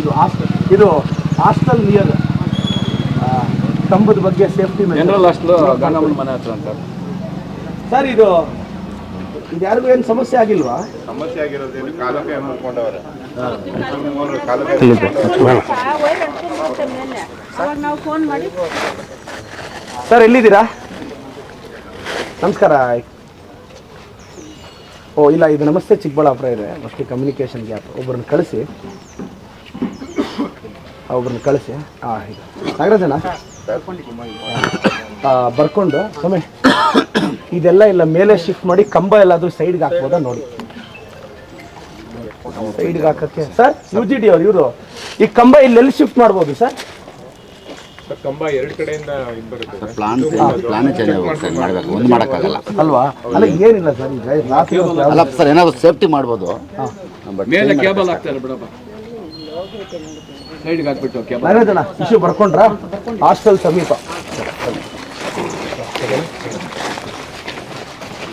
ಇದು ಹಾಸ್ಟೆಲ್ ಇದು hostel near ಕಂಬದ ಬಗ್ಗೆ ಸೇಫ್ಟಿ ಜನರಲ್ ಹಾಸ್ಟೆಲ್ ಮನೆ ಹತ್ರ ಅಂತ. ಸರ್ ಇದು ಇದು ಯಾರಿಗೂ ಏನು ಸಮಸ್ಯೆ ಆಗಿಲ್ವಾ? ಸಮಸ್ಯೆ ಆಗಿರೋದೇನು ಕಾಲಕ್ಕೆ ಮಾಡಿ ಸರ್ ಎಲ್ಲಿದ್ದೀರಾ? ನಮಸ್ಕಾರ. ಓ ಇಲ್ಲ ಇದು ನಮಸ್ತೆ ಚಿಕ್ಕಬಳ್ಳಾಪುರ ಇದೆ. ಅಷ್ಟೇ ಕಮ್ಯುನಿಕೇಷನ್ ಗ್ಯಾಪ್ ಒಬ್ಬರನ್ನ ಕಳಿಸಿ. ಒಬ್ಬರನ್ನ ಕಳಿಸಿ. ಹಾಂ ಇದು ನಾಗರಾಜನ ಬರ್ಕೊಂಡು ಸ್ವಾಮಿ ಇದೆಲ್ಲ ಇಲ್ಲ ಮೇಲೆ ಶಿಫ್ಟ್ ಮಾಡಿ ಕಂಬ ಎಲ್ಲಾದರೂ ಸೈಡ್ಗೆ ಹಾಕ್ಬೋದಾ ನೋಡಿ. ಸೈಡ್ಗೆ ಹಾಕಕ್ಕೆ. ಸರ್ ಯು ಜಿ ಡಿ ಅವ್ರು ಇವರು ಈ ಕಂಬ ಇಲ್ಲೆಲ್ಲಿ ಶಿಫ್ಟ್ ಮಾಡ್ಬೋದು ಸರ್ ಕಂಬ ಎರಡು ಕಡೆಯಿಂದ ಇದು ಬರುತ್ತೆ. ಪ್ಲಾನ್ ಪ್ಲಾನೇ ಚೇಂಜ್ ಆಗುತ್ತೆ. ಮಾಡಬೇಕು. ಒಂದು ಮಾಡೋಕ್ಕಾಗಲ್ಲ. ಅಲ್ವಾ? ಅಲ್ಲ ಏನಿಲ್ಲ ಸರ್ ಈಗ ಅಲ್ಲ ಏನಾದ್ರು ಸೇಫ್ಟಿ ಮಾಡ್ಬೋದು. ಬಟ್ ಮೇಲೆ ಕೇಬಲ್ ಹಾಕ್ತಾರೆ ಬಿಡಪ್ಪ. ಸೈಡ್ಗೆ ಹಾಕ್ಬಿಟ್ಟು ಓಕೆ ನಾಗರಾಜನ ಇಶ್ಯೂ ಬರ್ಕೊಂಡ್ರ? ಹಾಸ್ಟೆಲ್ ಸಮೀಪ.